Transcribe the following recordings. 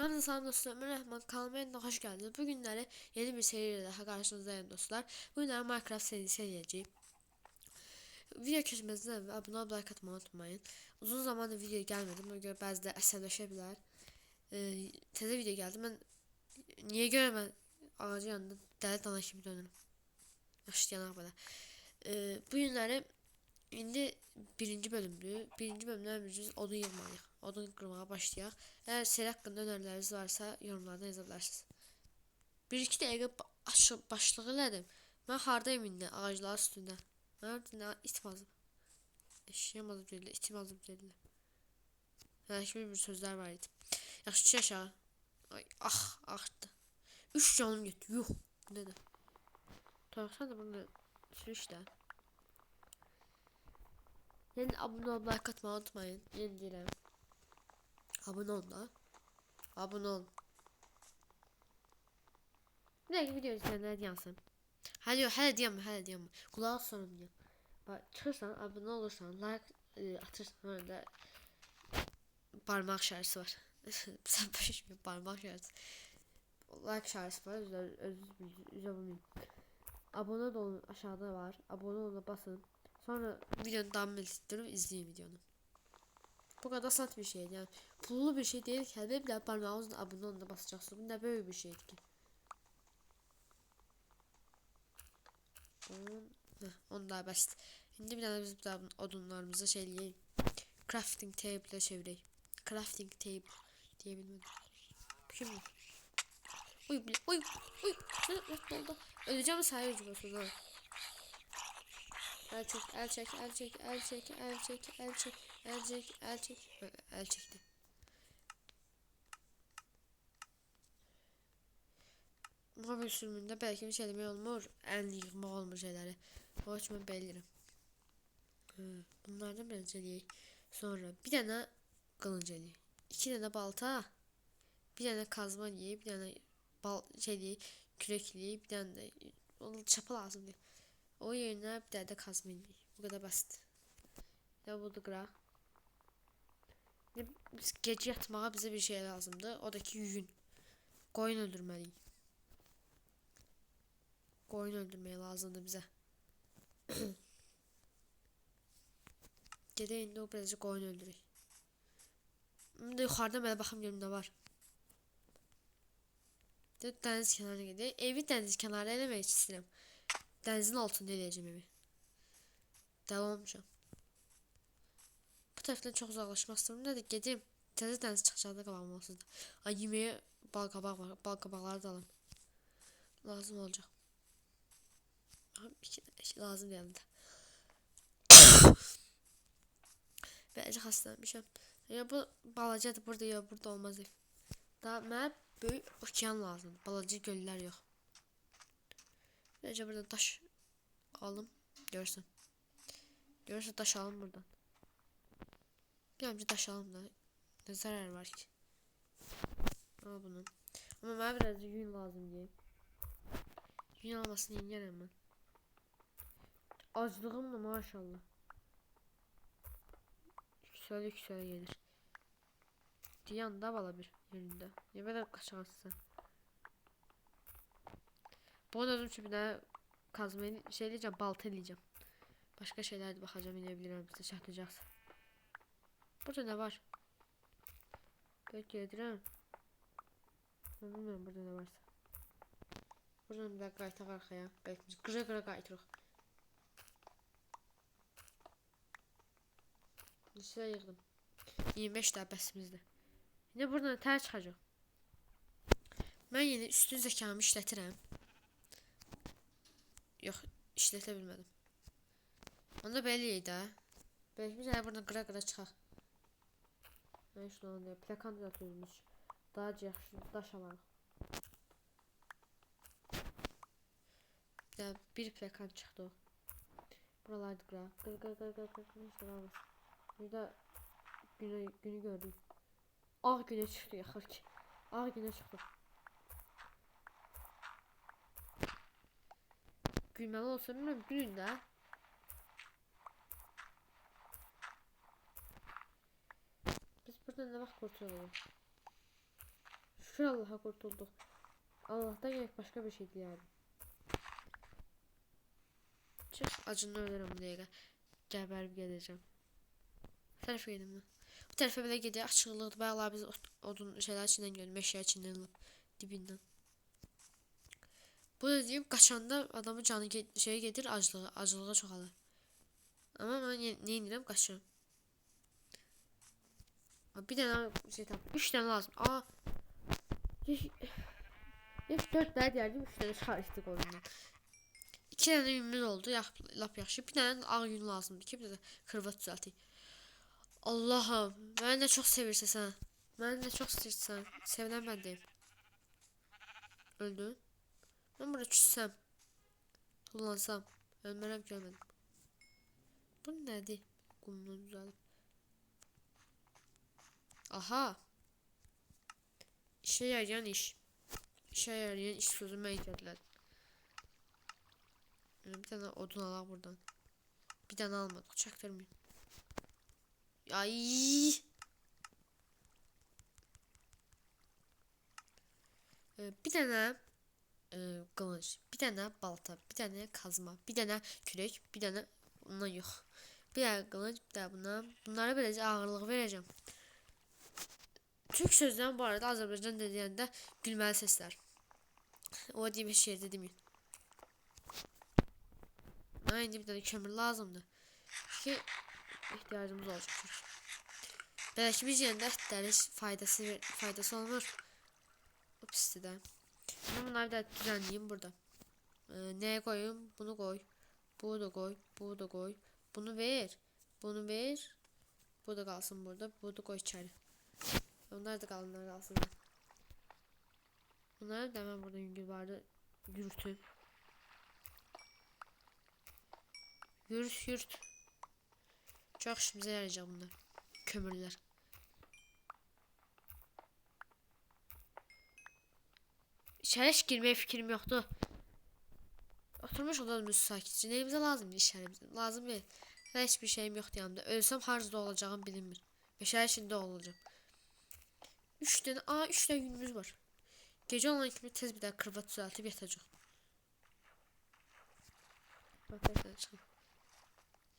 Ben selam dostlarım. Ben Rahman. Kanalıma hoş geldiniz. Bugünlere yeni bir seriyle daha karşınızdayım dostlar. Bugünler Minecraft serisi eləyəcəyim. Video keçməzdən əvvəl abunə olub like atmayı unutmayın. Uzun zamandır video gəlmədi. Buna görə bəzidə əsəbləşə bilər. Ee, təzə video gəldi. Mən niyə görə mən ağacın yanında dəli dana kimi dönürüm. Başlayana belə. Ee, bu indi birinci bölümdür. Birinci bölümdən biz odun yığmalıyıq. Odun qırmağa başlayaq. Eğer seri hakkında önerileriniz varsa yorumlarda yazabilirsiniz. Bir iki dəqiqə ba- aç- başlıq elədim. Mən hardayım indi ağaclar üstündə. Mən nə itmazım. Eşeğim azıb deyil, itim azıb deyil. Hə, kimi bir sözlər var idi. Yaxşı çıx aşağı. Ay, ah, axdı. 3 canım getdi. Yuh. Nədir? Tavsan da bunu sür işte. Yəni olub like unutmayın. Yenə deyirəm. Abone olun da. Abone olun. Bir dakika video izleyenler yansın. Hadi hadi diyemem, hadi diyemem. Kulağa sorun diyor. Bak çıkırsan, abone olursan, like e, atırsan orada parmak şarjısı var. Sen başım parmak şarjısı. Like şarjısı var, özür üzülmeyin. Abone olun, aşağıda var. Abone olun, basın. Sonra videonun devamını istiyorum, izleyin videonu. Bu kadar sat bir şey yani. Pullu bir şey değil bir daha parmağınızla abone olun da basacaksın. Bu ne böyle bir şeydi ki. On, heh, on daha basit. Şimdi bir tane biz daha odunlarımızı şeyleyelim. Crafting table'e çevireyim. Crafting table diyebilmedim. Şimdi. Uy bile uy uy. Ne oldu. Öleceğim sayı ha. El çek, el çek, el çek, el çek, el çek, el çek, el çek, el çek, el çekti. Mobil sürümündə bəlkə bir şey demək olmur, ən yığmaq olmur şeyləri. O mən bilirəm. Bunlardan birinci eləyək. Sonra bir dənə qılınc eləyək. İki dənə balta, bir dənə kazma eləyək, bir dənə bal şey eləyək, kürək eləyək, bir dənə də onun çapa lazımdır. O yerine bir tane de kazma indik. Bu kadar basit. Ya bunu qıraq. Ne- Biz gece yatmağa bize bir şey lazımdı. O da ki yün. Koyun öldürmeliyik. Koyun öldürmeye lazımdı bize. Gede indi o birazcık koyun öldürək. Şimdi yuxarıda mənə baxım görüm nə var. De dəniz kənarına gedək. Evi dəniz kənarı eləmək istəyirəm. Denizin altında eləyəcəm evi. Dəli olmuşam. Bu tərəfdən çox uzaqlaşmaq istəmirəm. Nədir, gedim. Təzə dəniz çıxacaqda qabağım olsun. Ay yeməyə bal qabaq var. Bal qabaqları da alım. Lazım olacaq. İki dənə şey lazım yanında. Bəlkə xəstələnmişəm. Ya bu balacadır, burada ya burada olmaz. Daha mənə böyük okean lazımdır. Balaca göllər yox. Bence burada taş alım. Görsün. Görürse taş alım buradan. Bir amca taş alım da. Ne zarar var ki? Al bunu. Ama bana biraz yün lazım diye. Yün almasını yengerim ben. Acılığım da maşallah. Yüksel yüksel gelir. Diyan da bala bir yerinde. Ne kadar kaçarsın. Bu arada için bir daha kazmayı şey diyeceğim balta diyeceğim. Başka şeyler de bakacağım inebilirim bize çatacağız. Burada ne var? Belki yedirem. Bilmiyorum burada ne varsa. Buradan bir daha kaytak arkaya. Belki kıra kıra kaytırıq. Size yığdım. 25 daha bəsimizdir. Yine buradan tər çıxacaq. Mən yine üstün zəkamı işlətirəm. Yox, işlətə bilmədim. Onda belə eləyək də. Belki biz buradan qıra-qıra çıxaq. Mən şunu deyəm. Plakan da düzmüş. Daha yaxşı daş alarıq. Ya bir plakan çıxdı o. Buraları da qıra. Qır qır qır qır qır qır qır. Burada günü, günü gördüm. Ağ günə çıxdı yaxır ki. Ağ günə çıxdı. Gülməli olsa bilmirəm gülün də. Nə vaxt qurtuluruz? Şükür Allah'a kurtulduk. Allah'tan gerek başka bir şey dilerim. Çık acını ölürüm bu dəqiqə. Gəbərib gedəcəm. Bu tərəfə gedim mən. Bu tərəfə belə gediyor açıqlıqdır. Bayaqlar biz odun şeylər içindən gördük. Meşə içindən lap dibindən. Bu da deyim qaçanda adamın canı ge şeyə gedir aclığa, acılığa çoxalır. Amma mən ne nə edirəm qaçıram. Bir dənə şey tap. 3 dənə lazım. Aa. Heç 4 dənə deyərdim, 3 dənə çıxarışdıq ondan. 2 dənə yünümüz oldu, yax, lap yaxşı. Bir dənə ağ yün lazımdır ki, bir də kırva düzəltək. Allahım, məni də çox sevirsən sən. Məni də çox istəyirsən. Sevilən məndəyim. Öldün? Mən burada küssəm. Tullansam. Ölmərəm görmədim. Bu nədir? Qumdan düzəlib. Aha. İşe yarayan iş. İşe yarayan iş sözü mən gəldilər. Bir tane odun alaq buradan. Bir tane almadık. Çaktırmayın. Ay. Ee, bir tane e, kılıç, bir tane balta, bir tane kazma, bir tane kürek, bir tane bundan yok. Bir tane kılıç, bir tane buna. Bunlara böylece ağırlık vereceğim. Türk sözlerinin bu arada Azerbaycan dediğinde gülmeli sesler. O hiç yerde demeyin. Bana indi bir tane kömür lazımdı. Ki ihtiyacımız olacak çünkü. Belki biz yerinde etleri faydası faydası olmur. Pisti de. Ben bunları da düzenleyeyim burada. Ee, neye koyayım? Bunu koy. Bunu da koy. Bunu da koy. Bunu ver. Bunu ver. Bu da kalsın burada. Bu da koy içeri. Onlar da kalınlar kalsın. Bunları da hemen burada yüngül vardı. Yürütün. Yürüt yürüt. Çok işimize yarayacak bunlar. Kömürler. İçeri hiç girmeye fikrim yoktu. Oturmuş olalım sakitçe. Neyimize lazım işlerimize? Lazım değil. Hiçbir şeyim yoktu yanımda. Ölsem harcada olacağım bilinmir. Beşer içinde olacağım. Üç tane, aa üç tane günümüz var. Gece olan kimi tez bir daha kırvat düzeltip yatacak. Bak çıkayım.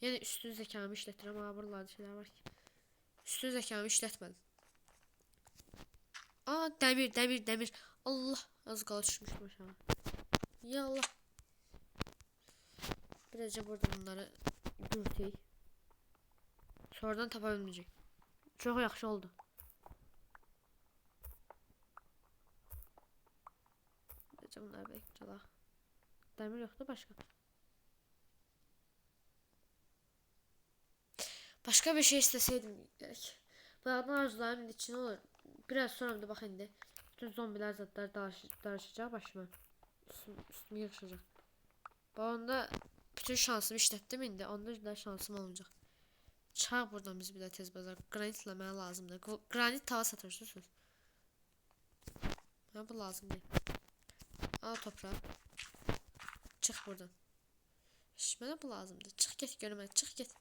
Yani üstün zekamı işletirəm amma buralarda şeyler var ki. Üstün zekamı işletmedim. Aa demir demir demir. Allah az qala düşmüşdüm aşağı. Ya Allah. Birazca burada bunları yürüteyim. Sonradan tapa bilmeyecek. Çok yaxşı oldu. Birazca bunları bekliyorlar. Demir yoktu başka. Başka bir şey isteseydim gerek. Bayağı arzularımın içine olur. Biraz sonra de bak indi. Bütün zombiler zatlar dağışacak başıma. Üstüm, üstüme yıkışacak. Ben onda bütün şansımı işlettim indi. Onda da şansım olmayacak. Çıkar buradan biz bir de tez bazar. Granitle mənə lazımdır. Gr- Granit tava satırsınız. Mənə bu lazım değil. Al toprağı. Çık buradan. Şş, mənə bu lazımdır. Çık get görmə. Çık get.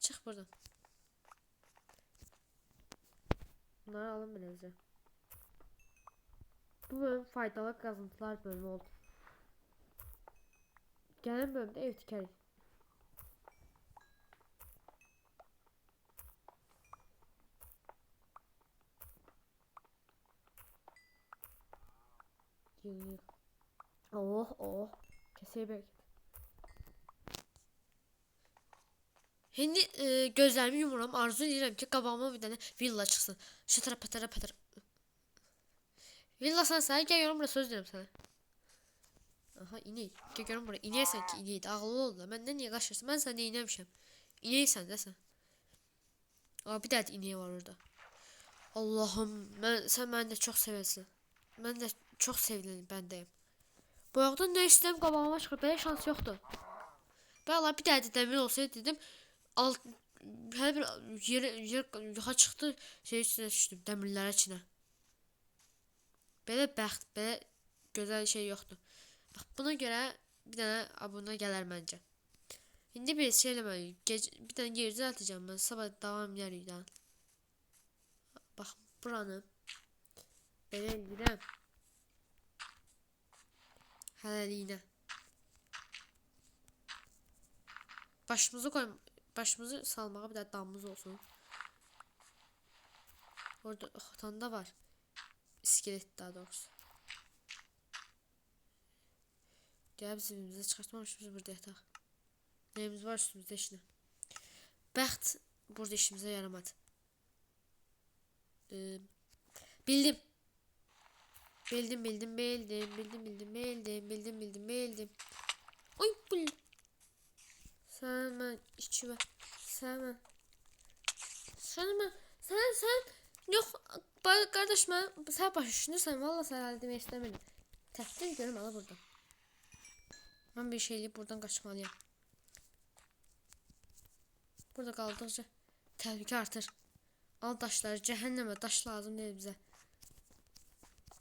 Çık buradan. Bunları alın birazca. Bu bölüm faydalı kazıntılar bölümü oldu. Gələn bölümdə ev tikərik. Yığ. Oh oh. Keseye bereket. Hindi e, gözlerimi yumuram. Arzu edirəm ki, qabağıma bir dənə villa çıxsın. Şatara patara patara. Villa sən sən gəl görüm bura söz deyirəm sənə. Aha inek. Gəl görüm bura. İnəksən ki, inək. Ağıllı ol da. Məndən niyə qaçırsan? Mən sənə inəmişəm. İnəksən də sən. Aa bir dənə də inək var orada. Allahım, mən sən məni də çox sevirsən. Mən də çox sevilen bəndəyim. Bu arada nə istəyirəm qabağıma çıxır. Belə şans yoxdur. Valla bir dənə də dəmir olsaydı dedim. Alt hər bir yer yer yuxa çıxdı, şey içinə düşdüm, dəmirlərə içinə. Belə bəxt, belə gözəl şey yoxdur. Bax buna görə bir dənə abunə gələr məncə. İndi bir şey eləməliyik. Gec bir dənə yer düzəltəcəm mən. Sabah davam edərik də. Bax buranı Elə eləyirəm. Hələliyinə. Başımızı koy, başımızı salmağa bir də damımız olsun. Orada otanda var. İskelet daha doğrusu. Gəl biz evimizə çıxartmamışız burada yataq. Neyimiz var üstümüzdə işinə. Bəxt burada işimizə yaramadı. Ee, bildim. Bildim bildim bildim bildim bildim bildim bildim bildim bildim. Oy bu. Sen ben içime. Sen ben. Sen. Sen. Yok kardeş ben sen baş düşünürsen valla sen demek istemedim. Tehdit görüm ala buradan. Ben bir şeyle buradan kaçmalıyım. Burada kaldıkça tehlike artır. Al daşları cehenneme daş lazım değil bize.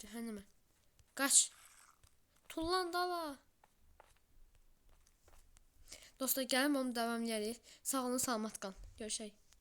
Cehenneme. Kaç. Tullan dala. Dostlar gəlin onu davam edərik. Sağ olun, salamat qalın. Görüşək.